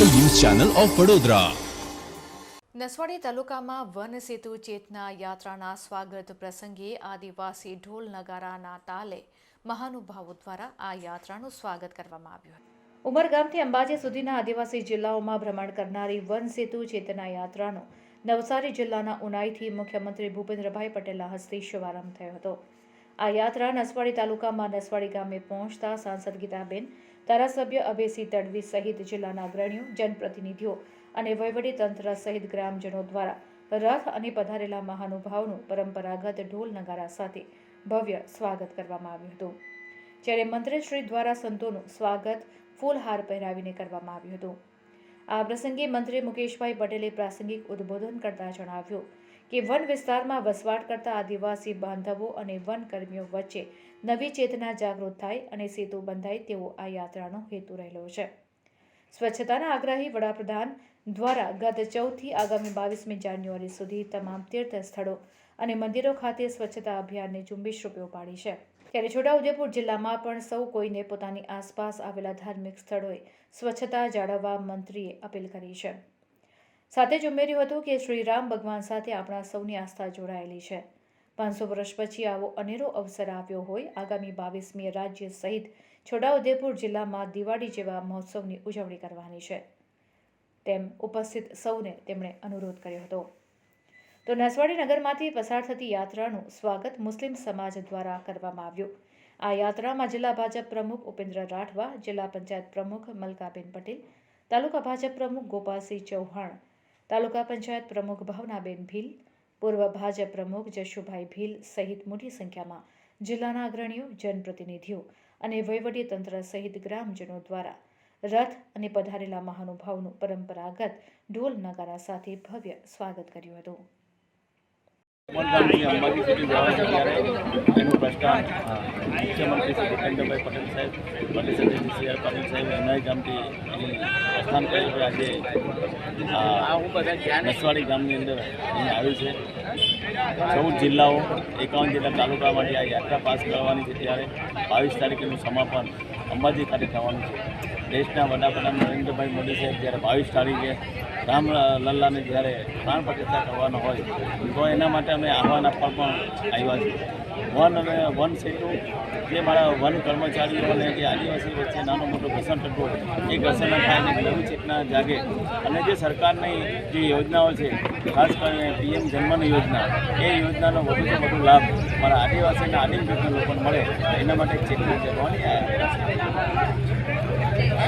Channel of Vadodara. Naswadi તાલુકામાં વન સેતુ ચેતના યાત્રાના સ્વાગત પ્રસંગે આદિવાસી ઢોલ નગારાના તાલે મહાનુભાવો દ્વારા આ યાત્રાનું સ્વાગત કરવામાં આવ્યું હતું. ઉમરગામથી અંબાજી સુધીના આદિવાસી જિલ્લાઓમાં ભ્રમણ કરનારી વન સેતુ ચેતના યાત્રાનો નવસારી જિલ્લાના ઉનાઈથી મુખ્યમંત્રી ભૂપેન્દ્રભાઈ પટેલના હસ્તે શુભારંભ થયો હતો. આ યાત્રા નસવાડી તાલુકામાં નસવાડી ગામે પહોંચતા સાંસદ ગીતાબેન, ધારાસભ્ય અભયસિંહ તડવી સહિત જિલ્લાના અગ્રણીઓ, જનપ્રતિનિધિઓ અને વહીવટી તંત્ર સહિત ગ્રામજનો દ્વારા રથ અને પધારેલા મહાનુભાવનું પરંપરાગત ઢોલ નગારા સાથે ભવ્ય સ્વાગત કરવામાં આવ્યું હતું. જ્યારે મંત્રીશ્રી દ્વારા સંતોનું સ્વાગત ફૂલહાર પહેરાવીને કરવામાં આવ્યું હતું. આ પ્રસંગે મંત્રી મુકેશભાઈ પટેલે પ્રાસંગિક ઉદ્બોધન કરતા જણાવ્યું કે વન વિસ્તારમાં વસવાટ કરતા આદિવાસી બાંધવો અને વન કર્મીઓ વચ્ચે નવી ચેતના જાગૃત થાય અને સેતુ બંધાય તેવો આ યાત્રાનો હેતુ રહેલો છે. સ્વચ્છતાના આગ્રહી વડાપ્રધાન દ્વારા ગત ચૌદથી આગામી બાવીસમી જાન્યુઆરી સુધી તમામ તીર્થ સ્થળો અને મંદિરો ખાતે સ્વચ્છતા અભિયાનને ઝુંબેશ રૂપે ઉપાડી છે. ત્યારે છોટાઉદેપુર જિલ્લામાં પણ સૌ કોઈને પોતાની આસપાસ આવેલા ધાર્મિક સ્થળોએ સ્વચ્છતા જાળવવા મંત્રીએ અપીલ કરી છે. સાથે જ ઉમેર્યું હતું કે શ્રીરામ ભગવાન સાથે આપણા સૌની આસ્થા જોડાયેલી છે. પાંચસો વર્ષ પછી આવો અનેરો અવસર આવ્યો હોય, આગામી બાવીસમી રાજ્ય સહિત છોટાઉદેપુર જિલ્લામાં દિવાળી જેવા મહોત્સવની ઉજવણી કરવાની છે. તેમ ઉપસ્થિત સૌને તેમણે અનુરોધ કર્યો હતો. તો નસવાડી નગરમાંથી પસાર થતી યાત્રાનું સ્વાગત મુસ્લિમ સમાજ દ્વારા કરવામાં આવ્યું. આ યાત્રામાં જિલ્લા ભાજપ પ્રમુખ ઉપેન્દ્ર રાઠવા, જિલ્લા પંચાયત પ્રમુખ મલકાબેન પટેલ, તાલુકા ભાજપ પ્રમુખ ગોપાલસિંહ ચૌહાણ, તાલુકા પંચાયત પ્રમુખ ભાવનાબેન ભીલ, પૂર્વ ભાજપ પ્રમુખ જશુભાઈ ભીલ સહિત મોટી સંખ્યામાં જિલ્લાના અગ્રણીઓ, જનપ્રતિનિધિઓ અને વહીવટી તંત્ર સહિત ગ્રામજનો દ્વારા રથ અને પધારેલા મહાનુભાવનું પરંપરાગત ઢોલ નગારા સાથે ભવ્ય સ્વાગત કર્યું હતું. ઉમરગામથી અંબાજી સુધી ત્યારે એનું પ્રસ્થાન મુખ્યમંત્રી શ્રી ભૂપેન્દ્રભાઈ પટેલ સાહેબ પટેલ અધ્યક્ષ સી આર સાહેબ એમના ગામથી અહીં પ્રસ્થાન કર્યું છે. આજે નસવાડી ગામની અંદર અહીં આવ્યું છે. ચૌદ જિલ્લાઓ, એકાવન જિલ્લા તાલુકામાંથી આ યાત્રા પાસ કરવાની છે ત્યારે બાવીસ તારીખેનું સમાપન અંબાજી ખાતે થવાનું છે. દેશના વડાપ્રધાન નરેન્દ્રભાઈ મોદી સાહેબ જ્યારે બાવીસ તારીખે રામ લલ્લાને જ્યારે પ્રાણ પ્રતિષ્ઠા કરવાનો હોય, તો એના માટે અમે આહવાન આપવા પણ આવ્યા છીએ. વન અને વન સેતુ, જે મારા વન કર્મચારીઓ અને જે આદિવાસી વચ્ચે નાનો મોટો ઘસણ થતો એ ઘસણ થાય અને નવી ચેતના જાગે. અને જે સરકારની જે યોજનાઓ છે, ખાસ કરીને પીએમ જન્મન યોજના, એ યોજનાનો વધુમાં વધુ લાભ મારા આદિવાસી અને આદિમ લોકોને મળે, એના માટે ચેતના જગવાની